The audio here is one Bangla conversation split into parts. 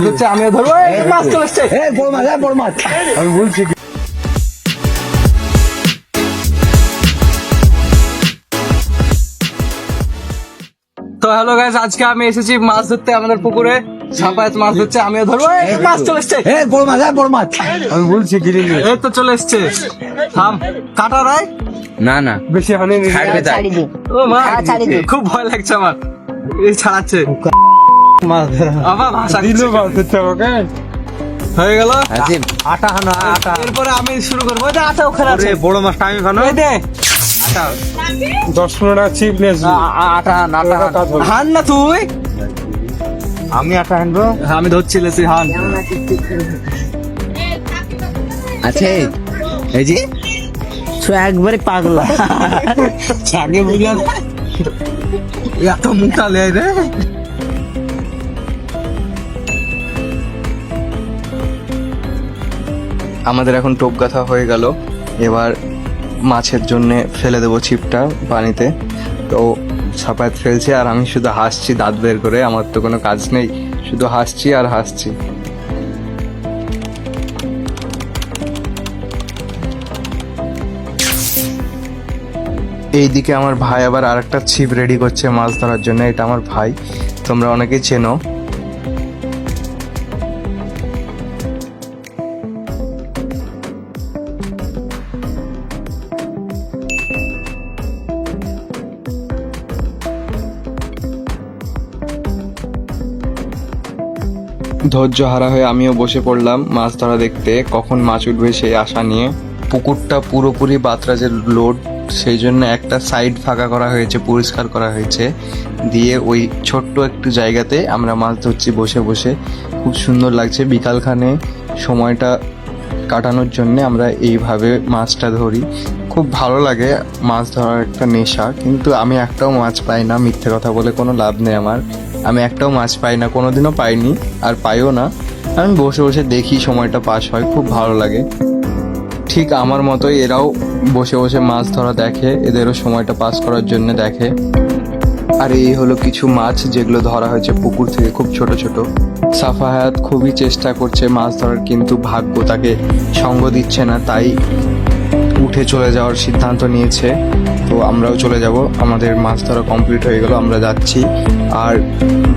ধরবো। মাছ চলে এসছে। বড় মাছ এই বড় মাছ। আমি বলছি তো হ্যালো গাইস আজকে আমি এসেছি মাছ ধরতে আমাদের পুকুরে। সাপায়াত মাছ ধরছে আমিও ধরবো। এই মাছ চলে এসছে। এই বড় মাছ এই বড় মাছ। আমি বলছি গিরি এই তো চলে এসছে। থাম। কাটা রায় না না। বেশি হানি নি। ছাড়বে তাই। ছাড়ি দিন ও মা হ্যাঁ, ছাড়ি দিন। খুব ভয় লাগছে আমার। এই ছাড়াচ্ছে। মাছ ধরা হয়ে গেল? আটা হানো আটা। এরপরে আমি শুরু করব। আটা ওখানে আছে। বড় মাছটা আমি খানো। দশ আ- আটা হান আটা না তুই? আমি আটা হানবো? আমি ধরছি লেছি হান। আছে এই যে একবারে পাগলা। আগে বুঝলাম এত মুখটা লে রে। আমাদের এখন টোপ গাথা হয়ে গেল। এবার মাছের জন্য ফেলে দেবো ছিপটা পানিতে। তো সাপায়াত ফেলছে আর আমি শুধু হাসছি, দাঁত বের করে। আমার তো কোনো কাজ নেই। শুধু হাসছি আর হাসছি। এইদিকে আমার ভাই আবার আরেকটা ছিপ রেডি করছে মাছ ধরার জন্য। এটা আমার ভাই। তোমরা অনেকেই চেনো। ধৈর্য হারা হয়ে আমিও বসে পড়লাম মাছ ধরা দেখতে। কখন মাছ উঠবে সেই আশা নিয়ে। পুকুরটা পুরোপুরি বাতরাজের লোড সেই জন্য একটা সাইড ফাঁকা করা হয়েছে, পরিষ্কার করা হয়েছে। দিয়ে ওই ছোট্ট একটু জায়গাতে আমরা মাছ ধরছি বসে বসে। খুব সুন্দর লাগছে। বিকালখানে সময়টা কাটানোর জন্য আমরা এইভাবে মাছটা ধরি। খুব ভালো লাগে মাছ ধরার একটা নেশা, কিন্তু আমি একটাও মাছ পাই না, মিথ্যে কথা বলে কোনো লাভ নেই আমার। আমি একটাও মাছ পাই না কোনো দিনও পাইনি, আর পাইও না। আমি বসে বসে দেখি সময়টা পাস হয়, খুব ভালো লাগে। ঠিক আমার মতোই এরাও বসে বসে মাছ ধরা দেখে, এদেরও সময়টা পাস করার জন্য দেখে। আর এই হলো কিছু মাছ যেগুলো ধরা হয়েছে পুকুর থেকে খুব ছোট ছোট। সাফা হায়াত খুবই চেষ্টা করছে মাছ ধরার, কিন্তু ভাগ্য তাকে সঙ্গ দিচ্ছে না, তাই উঠে চলে যাওয়ার সিদ্ধান্ত নিয়েছে। তো আমরাও চলে যাব, আমাদের মাছ ধরা কমপ্লিট হয়ে গেল, আমরা যাচ্ছি। আর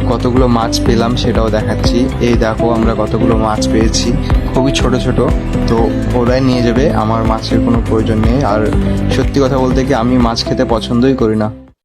কতগুলো মাছ পেলাম সেটাও দেখাচ্ছি। এই দেখো, আমরা কতগুলো মাছ পেয়েছি। খুবই ছোট ছোট। তো ওরাই নিয়ে যাবে, আমার মাছের কোনো প্রয়োজন নেই। আর সত্যি কথা বলতে কি, আমি মাছ খেতে পছন্দই করি না।